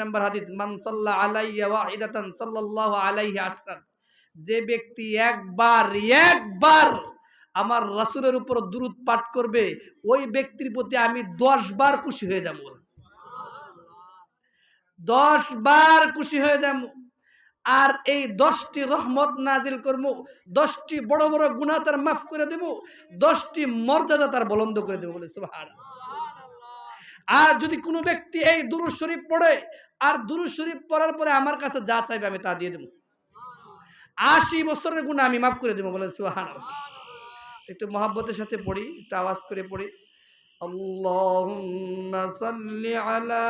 নম্বর হাদিস, মান সাল্লা আলাইয়া ওয়াহিদাতান সাল্লাল্লাহু আলাইহি আসরান যে ব্যক্তি একবার একবার আমার রাসূলের উপর দুরূদ পাঠ করবে, ওই ব্যক্তির প্রতি আমি দশ বার খুশি হয়ে যাব। দশ বার খুশি হয়ে যাব। আর এই দশটি রহমত নাজিল করব, দশটি বড় বড় গুণা তার মাফ করে দেব, দশটি মর্যাদা তার বলন্দ করে দেবো বলে, সুবহানাল্লাহ। আর যদি কোনো ব্যক্তি এই দুরুদ শরীফ পড়ে আর দুরুদ শরীফ পড়ার পরে আমার কাছে যা চাইবে আমি তা দিয়ে দেবো আশি বছরের গুণা আমি মাফ করে দেবো বলে সুহান একটু মহাব্বতের সাথে পড়ি একটু আওয়াজ করে পড়ি اللهم صل على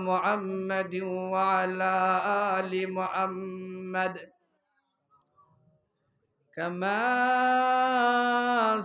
محمد وعلى آل محمد كما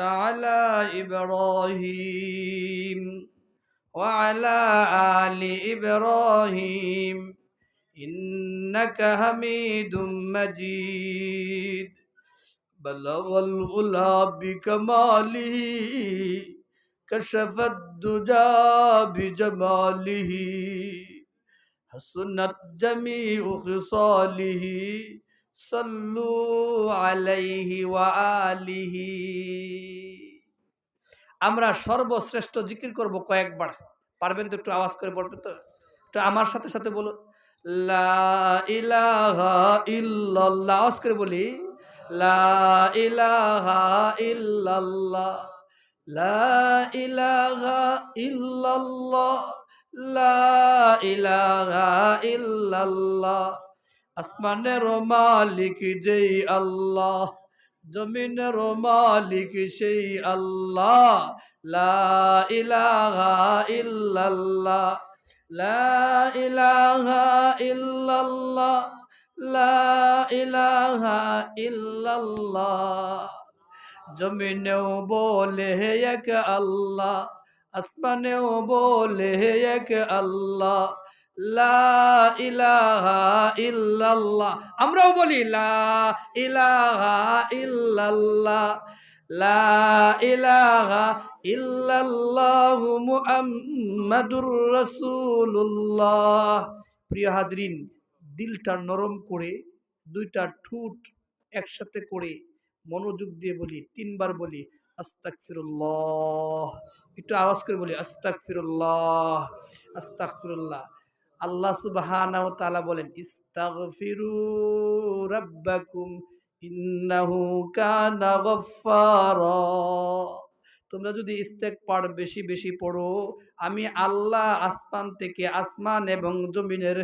على إبراهيم وعلى آل إبراهيم إنك حميد مجيد. بلغ الغلا بكماله كشف الدجى بجماله حسنت جميع خصاله. আলাইহি ওয়া আমরা সর্বশ্রেষ্ঠ জিকির করব কয়েকবার। পারবেন তো একটু আওয়াজ করে বলবেন তো? একটু আমার সাথে সাথে বলুন। লা ইলাহা আওয়াজ করে বলি। লা ইলাহা ইল্লাল্লাহ, লা লা ইলাহা আসমানের মালিক যেই আল্লাহ, জমিনের মালিক সেই আল্লাহ। লা ইলাহা ইল্লাল্লাহ, লা ইলাহা ইল্লাল্লাহ, লা ইলাহা ইল্লাল্লাহ। জমিনেও বলে এক আল্লাহ, আসমানেও বলে এক আল্লাহ। ইল্লাল্লাহ। আমরাও বলি লা ইলাহা ইল্লাল্লাহ। লা ইলাহা প্রিয় হাজরিন, দিলটা নরম করে, দুইটা ঠুট একসাথে করে মনোযোগ দিয়ে বলি, তিনবার বলি আস্তাকফিরুল্লাহ একটু আওয়াজ করে বলি আস্তাকফিরুল্লাহ আস্তাকফিরুল্লাহ আল্লাহ সুবহানাহু তাআলা বলেন ইস্তাগফিরু রাব্বাকুম ইন্নাহু কানা গফফারা। তোমরা যদি ইস্তেগফার বেশি বেশি পড়ো আমি আল্লাহ আসমান থেকে আসমান এবং জমিনের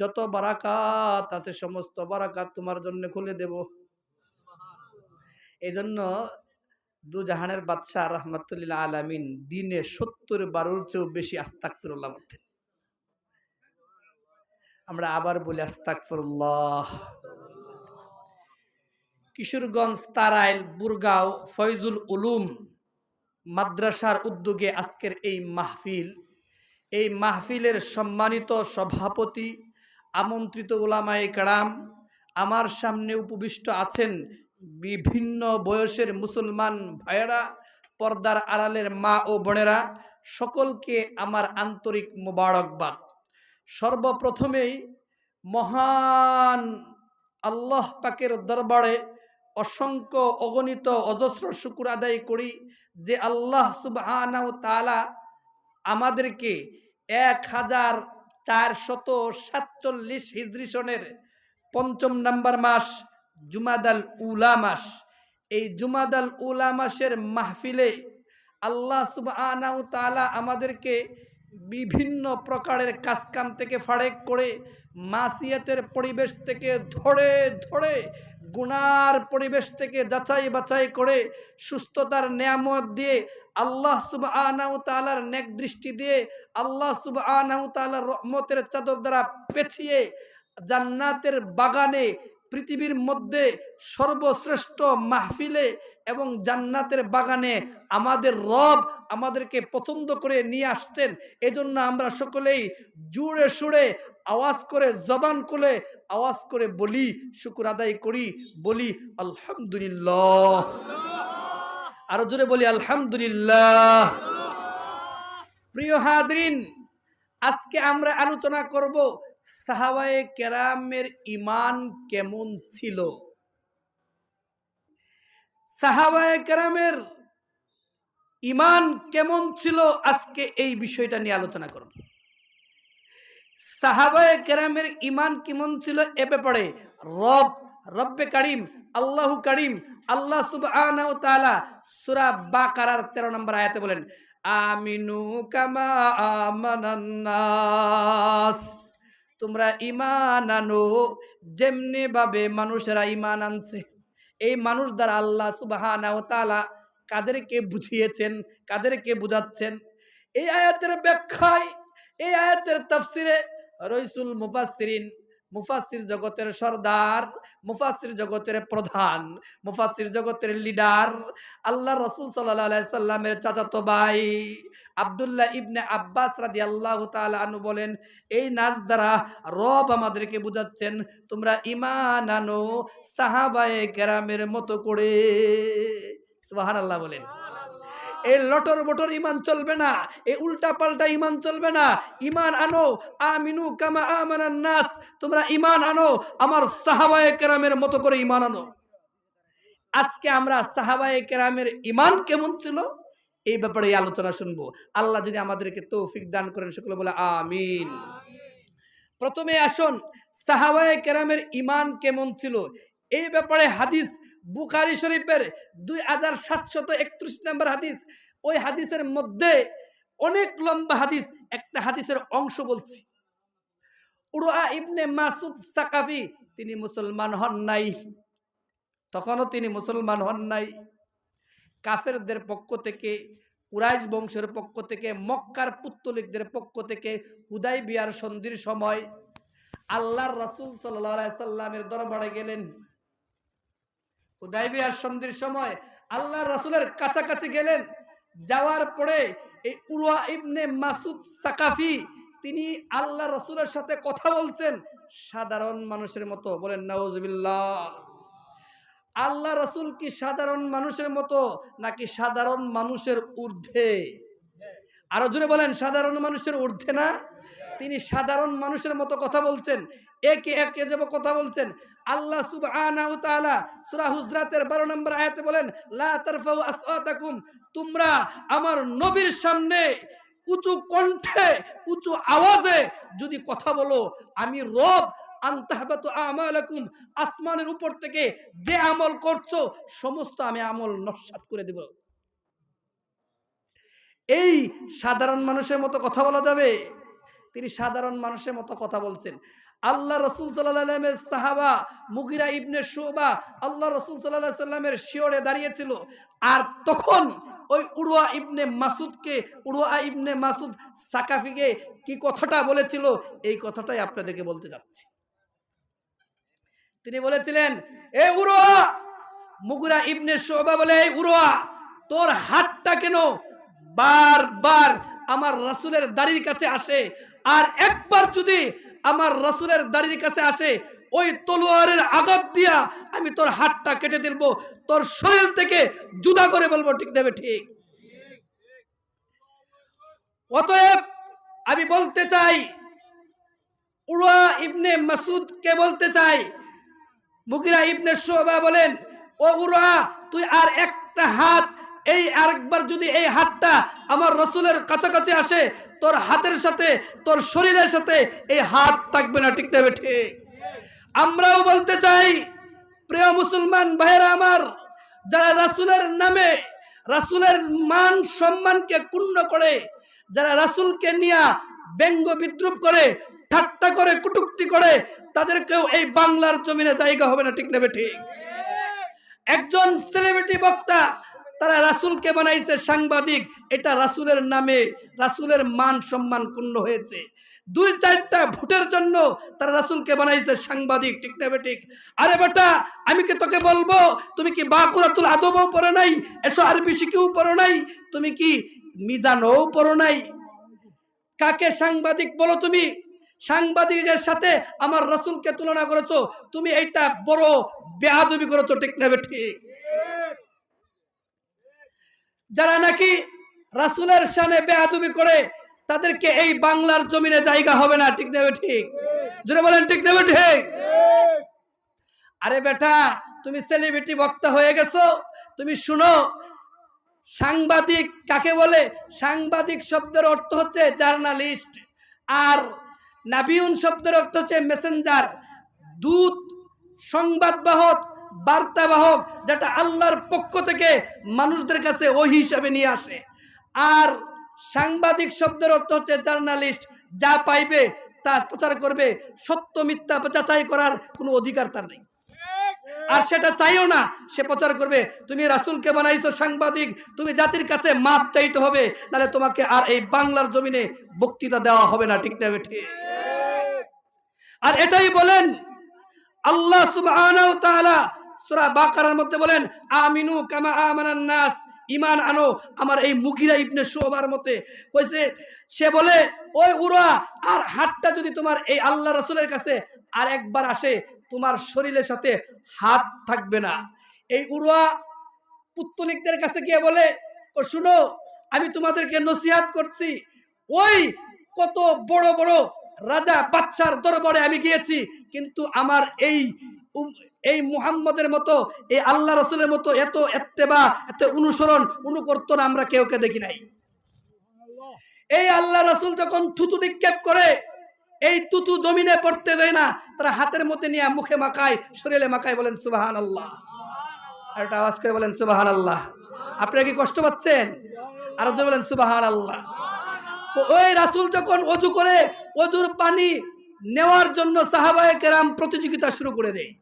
যত বারাকাত আছে সমস্ত বারাকাত তোমার জন্য খুলে দেব। এই জন্য দু জাহানের বাদশাহ রহমতুল্লাহ আলামিন দিনে সত্তর বারোর চেয়েও বেশি আস্তাকফিরুল্লাহ করতেন আমরা আবার বলি আস্তাকফিরুল্লাহ কিশোরগঞ্জ, তারাইল, বুরগাঁও, ফয়জুল উলুম মাদ্রাসার উদ্যোগে আজকের এই মাহফিল। এই মাহফিলের সম্মানিত সভাপতি, আমন্ত্রিত ওলামায়ে কারাম, আমার সামনে উপবিষ্ট আছেন বিভিন্ন বয়সের মুসলমান ভাইয়েরা, পর্দার আড়ালের মা ও বোনেরা, সকলকে আমার আন্তরিক মোবারকবাদ। সর্বপ্রথমেই মহান আল্লাহ পাকের দরবারে অসংখ্য অগণিত অজস্র শুকুর আদায় করি যে আল্লাহ সুবহানাহু তাআলা আমাদেরকে এক হাজার চারশত সাতচল্লিশ হিজরি সনের পঞ্চম নাম্বার মাস, জুমাদাল উলা মাস, এই জুমাদাল উলা মাসের মাহফিলে আল্লাহ তাআলা আমাদেরকে বিভিন্ন প্রকারের কাজকাম থেকে ফাড়েক করে মাসিয়াতের পরিবেশ থেকে ধরে ধরে গুনার পরিবেশ থেকে যাচাই বাছাই করে সুস্থতার নিয়ামত দিয়ে আল্লাহ সুবাহ তালার নেক দৃষ্টি দিয়ে আল্লাহ সুবাহ তালার রহমতের চাদর দ্বারা পেছিয়ে জান্নাতের বাগানে পৃথিবীর মধ্যে সর্বশ্রেষ্ঠ মাহফিলে এবং জান্নাতের বাগানে আমাদের রব আমাদেরকে পছন্দ করে নিয়ে আসছেন। এজন্য আমরা সকলেই জুড়ে সুড়ে আওয়াজ করে জবান করে আওয়াজ করে বলি, শুকুর আদায় করি, বলি, আলহামদুলিল্লাহ। আরও জোরে বলি, আলহামদুলিল্লাহ। প্রিয় হাজরিন, আজকে আমরা আলোচনা করব সাহাবায়ে কেরামের ইমান কেমন ছিল? সাহাবায়ে কেরামের ইমান কেমন ছিল? আজকে এই বিষয়টা নিয়ে আলোচনা করব। সাহাবায়ে কেরামের ইমান কেমন ছিল এ ব্যাপারে রব, রব্বে কারিম, আল্লাহ কারিম, আল্লাহ সুবহানাহু তাআলা সূরা বাকারার 13 নম্বর আয়াতে বলেন, আমিনু কামা আমানান্নাস। তোমরা ইমান আনো। যেমনি ভাবে মানুষেরা ইমান আনছে। এই মানুষ দ্বারা আল্লাহ সুবাহ কাদেরকে বুঝিয়েছেন, কাদেরকে বুঝাচ্ছেন। এই আয়াতের ব্যাখ্যায়, এই আয়াতের তাফসিরে রইসুল মুফাসির মুফাসির জগতের সর্দার মুফাসসির জগতের প্রধান মুফাসির জগতের লিডার আল্লাহ রসুল সাল্লাহ সাল্লামের চাচাতো ভাই আবদুল্লাহ ইবনে আব্বাস রাদি আল্লাহ আনু বলেন, এই নাচ দ্বারা রব আমাদেরকে বুঝাচ্ছেন, তোমরা ইমান আনো সাহাবায়ে কেরামের মতো করে। সোহান আল্লাহ বলেন। এই লটর বটর ইমান চলবে না, এই উল্টা পাল্টা ইমান চলবে না। ইমান আনো, আমিনু কামা আমানান নাস, তোমরা ইমান আনো, আমার সাহাবায়ে কেরামের মতো করে ইমান আনো। আজকে আমরা সাহাবায়ে কেরামের ইমান কেমন ছিল? এই ব্যাপারে আলোচনা শুনব। আল্লাহ যদি আমাদেরকে তৌফিক দান করেন, সকলে বলে আমিন। প্রথমে আসুন, সাহাবায়ে কেরামের ইমান কেমন ছিল? এই ব্যাপারে হাদিস বুখারি শরীফের দুই হাজার সাতশত একত্রিশ নম্বর হাদিস। ওই হাদিসের মধ্যে অনেক লম্বা হাদিস, একটা হাদিসের অংশ বলছি। উড়া ইবনে মাসুদ সাকাফি, তিনি মুসলমান হন নাই। তখনও তিনি মুসলমান হন নাই। কাফেরদের পক্ষ থেকে, কুরাইশ বংশের পক্ষ থেকে, মক্কার পুত্তলিকদের পক্ষ থেকে হুদাই বিয়ার সন্ধির সময় আল্লাহর রাসুল সাল্লাহ সাল্লামের দরবারে গেলেন। হুদাইবিয়ার সন্ধির সময় আল্লাহ রাসুলের কাছাকাছি গেলেন। যাওয়ার পরে এই উরুয়া ইবনে মাসুদ সাকাফি, তিনি আল্লাহ রসুলের সাথে কথা বলছেন। সাধারণ মানুষের মতো বলেন নওয়াজবিল্লাহ আল্লাহ রসুল কি সাধারণ মানুষের মতো নাকি সাধারণ মানুষের ঊর্ধ্বে? আরও জোরে বলেন, সাধারণ মানুষের ঊর্ধ্বে না? তিনি সাধারণ মানুষের মতো কথা বলছেন, একে একে যাব কথা বলছেন। আল্লাহ সুবহানাহু তাআলা সূরা হুজরাতের 12 নম্বর আয়াতে বলেন তোমরা আমার নবীর সামনে উঁচু কণ্ঠে, উঁচু আওয়াজে যদি কথা বলো, আমি রব আমালাকুম, আসমানের উপর থেকে যে আমল করছ, সমস্ত আমি আমল নস্বাত করে দেব। এই সাধারণ মানুষের মতো কথা বলা যাবে? তিনি সাধারণ মানুষের মতো কথা বলছেন। আল্লাহ রসুল সাল্লামের সাহাবা মুগিরা ইবনে শোবা আল্লাহ রসুল সাল্লাহ সাল্লামের শিওরে দাঁড়িয়েছিল। আর তখন ওই উড়ুয়া ইবনে মাসুদকে, উড়ুয়া ইবনে মাসুদ সাকাফিকে কি কথাটা বলেছিল, এই কথাটাই আপনাদেরকে বলতে যাচ্ছি। তিনি বলেছিলেন, এ উড়োয়া, মুগুরা ইবনে শোবা বলে, এই উড়োয়া, তোর হাতটা কেন বারবার আমার রাসুলের দাড়ির কাছে আসে। আর একবার যদি আমার রাসুলের দাড়ির কাছে আসে, ওই তলোয়ারের আঘাত দিয়া আমি তোর হাতটা কেটে দিলব, তোর শরীর থেকে জুদা করে বলব, ঠিক নেবে ঠিক? অতএব আমি বলতে চাই উড়া ইবনে মাসুদকে বলতে চাই মুকিরা ইবনে শোবা বলেন, ও উড়া তুই আর একটা হাত এই আরেকবার যদি এই হাতটা আমার রসুলের কাছাকাছি আসে, তোর হাতের সাথে, তোর শরীরের সাথে এই হাত থাকবে না, ঠিক ঠিক? আমরাও বলতে চাই, প্রিয় মুসলমান ভাইয়েরা আমার, যারা রাসুলের নামে, রাসুলের মান সম্মানকে ক্ষুণ্ণ করে, যারা রাসুলকে নিয়ে ব্যঙ্গ বিদ্রুপ করে, ঠাট্টা করে, কুটুক্তি করে, তাদেরকেও এই বাংলার জমিনে জায়গা হবে না, ঠিক নেবে ঠিক? একজন সেলিব্রিটি বক্তা তারা রাসূলকে বানাইছে সাংবাদিক। এটা রাসূলের নামে, রাসূলের মান সম্মান ক্ষুণ্ণ হয়েছে। দুই চারটা ভোটের জন্য তারা রাসূলকে বানাইছে সাংবাদিক, ঠিক না ঠিক আরে বেটা, আমি কি তোকে বলব? তুমি কি বাকুরাতুল আদবও পড়ো নাই? এসো আরবি শিখেও পড়ো নাই? তুমি কি মিজানও পড়ো নাই? কাকে সাংবাদিক বলো তুমি? সাংবাদিকের সাথে আমার রসুলকে তুলনা করেছ। তুমি এইটা বড় বেহাদবি করেছ, ঠিক নেবে ঠিক যারা নাকি রাসুলের সানে বেহাদবি করে, তাদেরকে এই বাংলার জমিনে জায়গা হবে না। ঠিক নেবে ঠিক? বলেন, ঠিক নেবে ঠিক? আরে বেটা, তুমি সেলিব্রিটি বক্তা হয়ে গেছো। তুমি শুনো, সাংবাদিক কাকে বলে? সাংবাদিক শব্দের অর্থ হচ্ছে জার্নালিস্ট। আর নাবিউন শব্দের অর্থ হচ্ছে মেসেঞ্জার দূত, সংবাদবাহক বার্তাবাহক যেটা আল্লাহর পক্ষ থেকে মানুষদের কাছে ওই হিসাবে নিয়ে আসে। আর সাংবাদিক শব্দের অর্থ হচ্ছে জার্নালিস্ট যা পাইবে তা প্রচার করবে, সত্য মিথ্যা যাচাই করার কোনো অধিকার তার নেই। আর সেটা চাইও না, সে প্রচার করবে, তুমি রাসুলকে বানাইছো সাংবাদিক, তুমি জাতির কাছে মাপ চাইতে হবে, নাহলে তোমাকে আর এই বাংলার জমিনে বক্তৃতা দেওয়া হবে না। ঠিক না আর এটাই বলেন, আল্লাহ তাআলা সূরা বাকারার মধ্যে বলেন, আমিনু কামা আমানান নাস ইমান আনো। আমার এই মুগিরা ইবনে শুবার মতে কইছে, সে বলে, ওই উরা আর হাতটা যদি তোমার এই আল্লাহ রসুলের কাছে আর একবার আসে, তোমার শরীরের সাথে হাত থাকবে না। এই উড়া পুত্তলিকদের কাছে গিয়ে বলে, ও শুনো, আমি তোমাদেরকে নসিহাত করছি, ওই কত বড় বড় রাজা বাচ্চার দরবারে আমি গিয়েছি, কিন্তু আমার এই এই মুহাম্মদের মতো, এই আল্লাহ রসুলের মতো এত এত্তেবা, এত অনুসরণ অনুকর্তন আমরা কেউ কে দেখি নাই। এই আল্লাহ রসুল যখন থুতু নিক্ষেপ করে, এই তুতু জমিনে পড়তে দেয় না, তারা হাতের মধ্যে নিয়ে মুখে মাখায়, শরীরে মাখায় বলেন সুবাহান আল্লাহ আর একটা আওয়াজ করে বলেন সুবাহান আল্লাহ আপনারা কি কষ্ট পাচ্ছেন? আর বলেন সুবাহান আল্লাহ ওই রাসুল যখন অজু করে, অজুর পানি নেওয়ার জন্য সাহাবায়ে কেরাম প্রতিযোগিতা শুরু করে দেয়।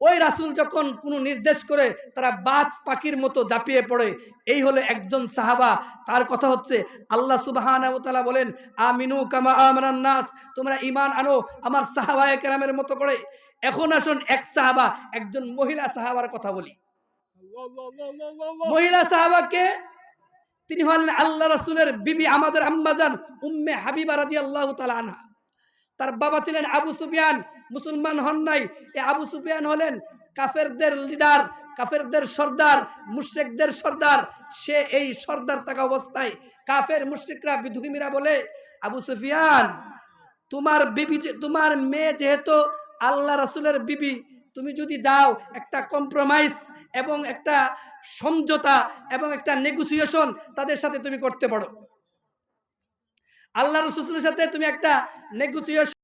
ওই রাসুল যখন কোনো নির্দেশ করে তারা বাজ পাখির মতো জাপিয়ে পড়ে, এই হলো একজন সাহাবা। তার কথা হচ্ছে, আল্লাহ সুবাহানা বলেন, আমিনু কামা আমানান নাস তোমরা ইমান আনো আমার সাহাবায়ে কেরামের মতো করে। এখন আসুন এক সাহাবা, একজন মহিলা সাহাবার কথা বলি। মহিলা সাহাবাকে তিনি হলেন আল্লাহ রাসুলের বিবি আমাদের আম্মাজান উম্মে হাবিবা রাদি আল্লাহ তালা আনহা। তার বাবা ছিলেন আবু সুফিয়ান মুসলমান হন নাই। এ আবু সুফিয়ান হলেন কাফেরদের লিডার কাফেরদের সর্দার, মুশ্রিকদের সর্দার। সে এই সর্দার থাকা অবস্থায় কাফের মুশ্রিকরা বিধুমিরা বলে, আবু সুফিয়ান, তোমার বিবি তোমার মেয়ে যেহেতু আল্লাহ রাসুলের বিবি, তুমি যদি যাও একটা কম্প্রোমাইজ এবং একটা সমঝোতা এবং একটা নেগোসিয়েশন তাদের সাথে তুমি করতে পারো। আল্লাহ রসুলের সাথে তুমি একটা নেগোসিয়েশন